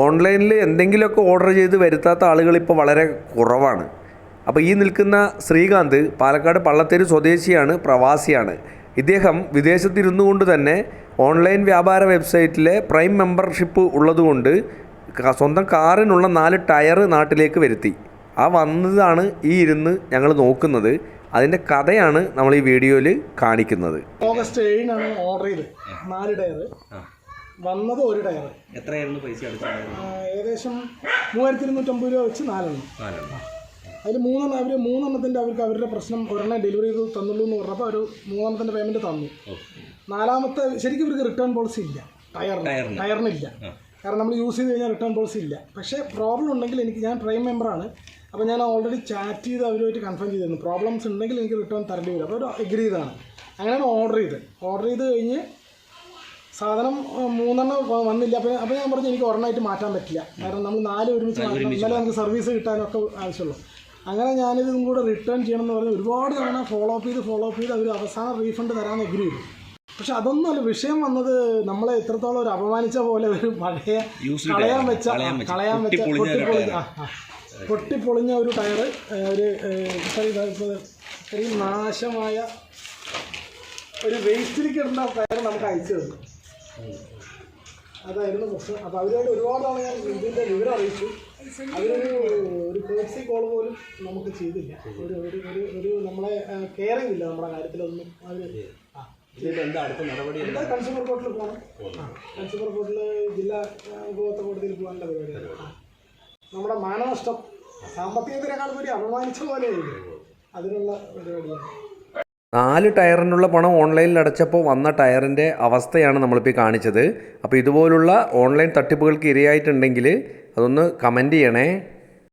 ഓൺലൈനിൽ എന്തെങ്കിലുമൊക്കെ ഓർഡർ ചെയ്ത് വരുത്താത്ത ആളുകൾ ഇപ്പോൾ വളരെ കുറവാണ്. അപ്പോൾ ഈ നിൽക്കുന്ന ശ്രീകാന്ത് പാലക്കാട് പള്ളത്തേര് സ്വദേശിയാണ് പ്രവാസിയാണ്. ഇദ്ദേഹം വിദേശത്തിരുന്നു കൊണ്ട് തന്നെ ഓൺലൈൻ വ്യാപാര വെബ്സൈറ്റിലെ പ്രൈം മെമ്പർഷിപ്പ് ഉള്ളതുകൊണ്ട് സ്വന്തം കാറിനുള്ള നാല് ടയർ നാട്ടിലേക്ക് വരുത്തി. ആ വന്നതാണ് ഈ ഇരുന്ന് ഞങ്ങൾ നോക്കുന്നത്. അതിന്റെ കഥയാണ് നമ്മൾ ഈ വീഡിയോയിൽ കാണിക്കുന്നത്. ഓഗസ്റ്റ് ഏഴിനാണ് ഓർഡർ ചെയ്ത് നാല് ടയർ. വന്നത് ഒരു ടയർ എത്രയായിരുന്നു പൈസ ഏകദേശം മൂവായിരത്തി ഇരുന്നൂറ്റമ്പത് രൂപ വെച്ച് നാലെണ്ണം. നാലെണ്ണം. അതിൽ മൂന്നെണ്ണം അവർ മൂന്നെണ്ണത്തിന്റെ അവർക്ക് അവരുടെ പ്രശ്നം ഒരെണ്ണം ഡെലിവറി ചെയ്ത് തന്നുള്ളൂ എന്ന് പറഞ്ഞപ്പോൾ അവർ മൂന്നെണ്ണത്തിന്റെ പേയ്മെന്റ് തന്നു. നാലാമത്തെ ശരിക്കും ഇവർക്ക് റിട്ടേൺ പോളിസി ഇല്ല. ടയർ ടയറിന്. ടയറിനില്ല കാരണം നമ്മൾ യൂസ് ചെയ്ത് കഴിഞ്ഞാൽ റിട്ടേൺ പോളിസി ഇല്ല. പക്ഷേ പ്രോബ്ലം ഉണ്ടെങ്കിൽ എനിക്ക് ഞാൻ പ്രൈം മെമ്പറാണ് അപ്പോൾ ഞാൻ ഓൾറെഡി ചാറ്റ് ചെയ്ത് അവരുമായിട്ട് കൺഫേം ചെയ്തിരുന്നു. പ്രോബ്ലംസ് ഉണ്ടെങ്കിൽ എനിക്ക് റിട്ടേൺ തരേണ്ടി വരും. അപ്പോൾ അവർ എഗ്രി ചെയ്താണ് അങ്ങനെയാണ് ഓർഡർ ചെയ്ത് ഓർഡർ ചെയ്ത് കഴിഞ്ഞ് സാധനം മൂന്നെണ്ണം വന്നില്ല. അപ്പോൾ അപ്പം ഞാൻ പറഞ്ഞു എനിക്ക് ഒരെണ്ണമായിട്ട് മാറ്റാൻ പറ്റില്ല. കാരണം നമ്മൾ നാല് ഒരുമിച്ച് മാറ്റണം എന്നാലേ നമുക്ക് സർവീസ് കിട്ടാനൊക്കെ ആവശ്യമുള്ളൂ. അങ്ങനെ ഞാനിതും കൂടെ റിട്ടേൺ ചെയ്യണം എന്ന് പറഞ്ഞ് ഒരുപാട് തവണ ഫോളോ അപ്പ് ചെയ്ത് ഫോളോ അപ്പ് ചെയ്ത് അവർ അവസാനം റീഫണ്ട് തരാൻ എഗ്രി ചെയ്തു. പക്ഷെ അതൊന്നുമല്ല വിഷയം വന്നത് നമ്മളെ എത്രത്തോളം ഒരു അപമാനിച്ച പോലെ ഒരു പഴയ കളയാൻ വെച്ച കളയാൻ വെച്ച, പൊട്ടിപ്പൊളിഞ്ഞ ഒരു പൊട്ടിപ്പൊളിഞ്ഞ ഒരു ടയർ ഒരു ഇത്രയും നാശമായ ഒരു വേസ്റ്റിലേക്ക് ഇടേണ്ട ടയർ നമുക്ക് അയച്ചു തന്നു. അതായിരുന്നു പ്രശ്നം. അപ്പോൾ അവരുമായിട്ട് ഒരുപാട് തവണ ഞാൻ ഇതിന്റെ വിവരം അറിയിച്ചു. അവരൊരു ഒരു പേഴ്സി കോൾ പോലും നമുക്ക് ചെയ്തില്ല. ഒരു ഒരു ഒരു ഒരു നമ്മളെ കെയറിങ് ഇല്ല നമ്മുടെ കാര്യത്തിലൊന്നും. അവർ ആ. എന്താ കൺസ്യൂമർ കോർട്ടിൽ പോകണം കൺസ്യൂമർ കോർട്ടിൽ ജില്ലാ ഉപഭോക്തൃ കോടതിയിൽ പോകാനുള്ള പരിപാടിയാണ്. നമ്മുടെ മാനനഷ്ടം സാമ്പത്തികത്തിനേക്കാൾ ഒരു അപമാനിച്ച പോലെയായിരുന്നു അതിനുള്ള പരിപാടിയാണ്. നാല് ടയറിനുള്ള പണം ഓൺലൈനിൽ അടച്ചപ്പോൾ വന്ന ടയറിന്റെ അവസ്ഥയാണ് നമ്മളിപ്പോൾ കാണിച്ചത്. അപ്പോൾ ഇതുപോലുള്ള ഓൺലൈൻ തട്ടിപ്പുകൾക്ക് ഇരയായിട്ടുണ്ടെങ്കിൽ അതൊന്ന് കമന്റ് ചെയ്യണേ.